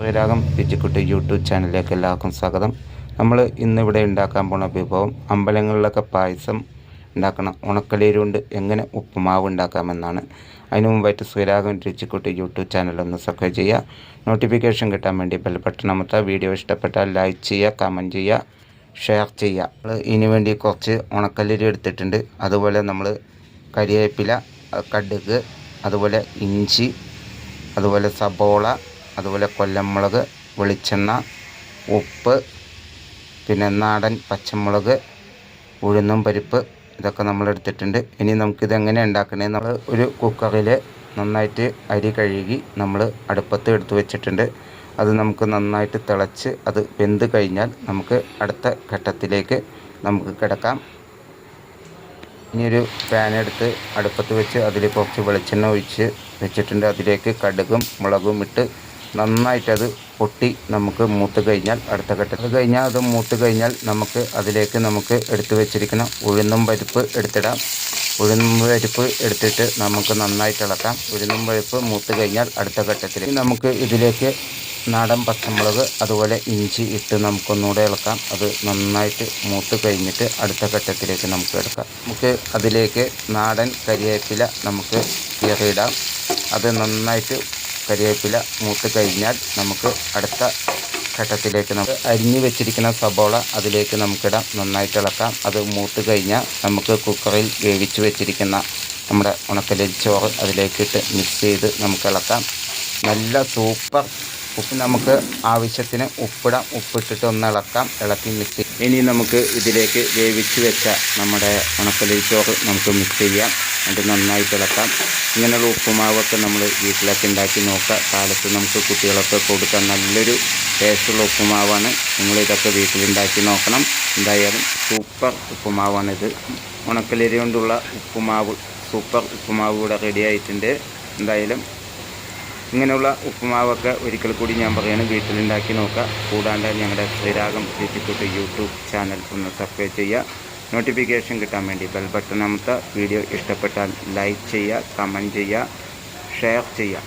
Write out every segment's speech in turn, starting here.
Sriragam പിച്ചിക്കുട്ടി YouTube ചാനലിലേക്ക് എല്ലാവർക്കും സ്വാഗതം. നമ്മൾ ഇന്നിവിടെ ഉണ്ടാക്കാൻ പോണ വിഭവം അമ്പലങ്ങളിലൊക്കെ പായസം ഉണ്ടാക്കണം. ഉണക്കലീര് കൊണ്ട് എങ്ങനെ ഉപ്പുമാവ് ഉണ്ടാക്കാമെന്നാണ്. അതിനു മുമ്പായിട്ട് ശ്രീരാഗം രുചിക്കുട്ടി യൂട്യൂബ് ചാനൽ ഒന്ന് സബ്സ്ക്രൈബ് ചെയ്യുക. നോട്ടിഫിക്കേഷൻ കിട്ടാൻ വേണ്ടി ബെൽബട്ടൺ അമർത്തുക. വീഡിയോ ഇഷ്ടപ്പെട്ടാൽ ലൈക്ക് ചെയ്യുക കമന്റ് ചെയ്യുക ഷെയർ ചെയ്യുക. നമ്മൾ ഇതിനു വേണ്ടി കുറച്ച് ഉണക്കലരി എടുത്തിട്ടുണ്ട്. അതുപോലെ നമ്മൾ കരിവേപ്പില കടുക് അതുപോലെ ഇഞ്ചി അതുപോലെ സബോള അതുപോലെ കൊല്ലമുളക് വെളിച്ചെണ്ണ ഉപ്പ് പിന്നെ നാടൻ പച്ചമുളക് ഉഴുന്നും പരിപ്പ് ഇതൊക്കെ നമ്മൾ എടുത്തിട്ടുണ്ട്. ഇനി നമുക്കിത് എങ്ങനെ ഉണ്ടാക്കണേ? നമ്മൾ ഒരു കുക്കറിൽ നന്നായിട്ട് അരി കഴുകി നമ്മൾ അടുപ്പത്ത് എടുത്തു വെച്ചിട്ടുണ്ട്. അത് നമുക്ക് നന്നായിട്ട് തിളച്ച് അത് വെന്ത് കഴിഞ്ഞാൽ നമുക്ക് അടുത്ത ഘട്ടത്തിലേക്ക് നമുക്ക് കിടക്കാം. ഇനി ഒരു പാൻ എടുത്ത് അടുപ്പത്ത് വെച്ച് അതിൽ കുറച്ച് വെളിച്ചെണ്ണ ഒഴിച്ച് വെച്ചിട്ടുണ്ട്. അതിലേക്ക് കടുകും മുളകും ഇട്ട് നന്നായിട്ടത് പൊട്ടി നമുക്ക് മൂത്ത് കഴിഞ്ഞാൽ അടുത്ത ഘട്ടത്തിൽ കഴിഞ്ഞാൽ അത് മൂത്ത് കഴിഞ്ഞാൽ നമുക്ക് അതിലേക്ക് നമുക്ക് എടുത്തു വെച്ചിരിക്കുന്ന ഉഴുന്നും പരിപ്പ് എടുത്തിടാം. ഉഴുന്നും പരിപ്പ് എടുത്തിട്ട് നമുക്ക് നന്നായിട്ട് ഇളക്കാം. ഉഴുന്നും പരിപ്പ് മൂത്ത് കഴിഞ്ഞാൽ അടുത്ത ഘട്ടത്തിൽ നമുക്ക് ഇതിലേക്ക് നാടൻ പച്ചമുളക് അതുപോലെ ഇഞ്ചി ഇട്ട് നമുക്കൊന്നുകൂടെ ഇളക്കാം. അത് നന്നായിട്ട് മൂത്ത് കഴിഞ്ഞിട്ട് അടുത്ത ഘട്ടത്തിലേക്ക് നമുക്ക് എടുക്കാം. നമുക്ക് അതിലേക്ക് നാടൻ കരിവേപ്പില നമുക്ക് കീറിയിടാം. അത് നന്നായിട്ട് കരിവേപ്പില മൂത്ത് കഴിഞ്ഞാൽ നമുക്ക് അടുത്ത ഘട്ടത്തിലേക്ക് നമുക്ക് അരിഞ്ഞു വെച്ചിരിക്കുന്ന സബോള അതിലേക്ക് നമുക്കിടാം. നന്നായിട്ട് ഇളക്കാം. അത് മൂത്ത് കഴിഞ്ഞാൽ നമുക്ക് കുക്കറിൽ വേവിച്ച് വെച്ചിരിക്കുന്ന നമ്മുടെ ഉണക്കലരി ചോറ് അതിലേക്കിട്ട് മിക്സ് ചെയ്ത് നമുക്ക് ഇളക്കാം. നല്ല സൂപ്പർ ഉപ്പ് നമുക്ക് ആവശ്യത്തിന് ഉപ്പിടാം. ഉപ്പിട്ടിട്ട് ഒന്ന് ഇളക്കാം. ഇളക്കി മിക്സ് ഇനി നമുക്ക് ഇതിലേക്ക് വേവിച്ച് വെച്ച നമ്മുടെ ഉണക്കലരി ചോറ് നമുക്ക് മിക്സ് ചെയ്യാം. അത് നന്നായിട്ട് ഇളക്കാം ഇങ്ങനെയുള്ള ഉപ്പുമാവൊക്കെ നമ്മൾ വീട്ടിലൊക്കെ ഉണ്ടാക്കി നോക്കുക. കാലത്ത് നമുക്ക് കുട്ടികളൊക്കെ കൊടുക്കാൻ നല്ലൊരു ടേസ്റ്റുള്ള ഉപ്പുമാവാണ്. നിങ്ങളിതൊക്കെ വീട്ടിലുണ്ടാക്കി നോക്കണം. എന്തായാലും സൂപ്പർ ഉപ്പുമാവാണിത് ഉണക്കലരി കൊണ്ടുള്ള ഉപ്പുമാവ് സൂപ്പർ ഉപ്പുമാവ് ഇവിടെ റെഡി ആയിട്ടുണ്ട്. എന്തായാലും ഇങ്ങനെയുള്ള ഉപ്പുമാവൊക്കെ ഒരിക്കൽ കൂടി ഞാൻ പറയാണ് വീട്ടിലുണ്ടാക്കി നോക്കുക. കൂടാണ്ട് ഞങ്ങളുടെ ശ്രീരാഗം രുചിക്കുട്ടി യൂട്യൂബ് ചാനൽ ഒന്ന് സബ്സ്ക്രൈബ് ചെയ്യുക. നോട്ടിഫിക്കേഷൻ കിട്ടാൻ വേണ്ടി ബെൽ ബട്ടൺ അമർത്തുക. വീഡിയോ ഇഷ്ടപ്പെട്ടാൽ ലൈക്ക് ചെയ്യുക കമന്റ് ചെയ്യുക ഷെയർ ചെയ്യുക.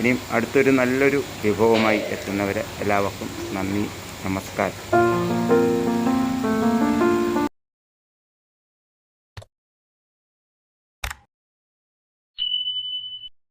ഇനിയും അടുത്തൊരു നല്ലൊരു വിഭവമായി എത്തുന്നവരെ എല്ലാവർക്കും നന്ദി നമസ്കാരം.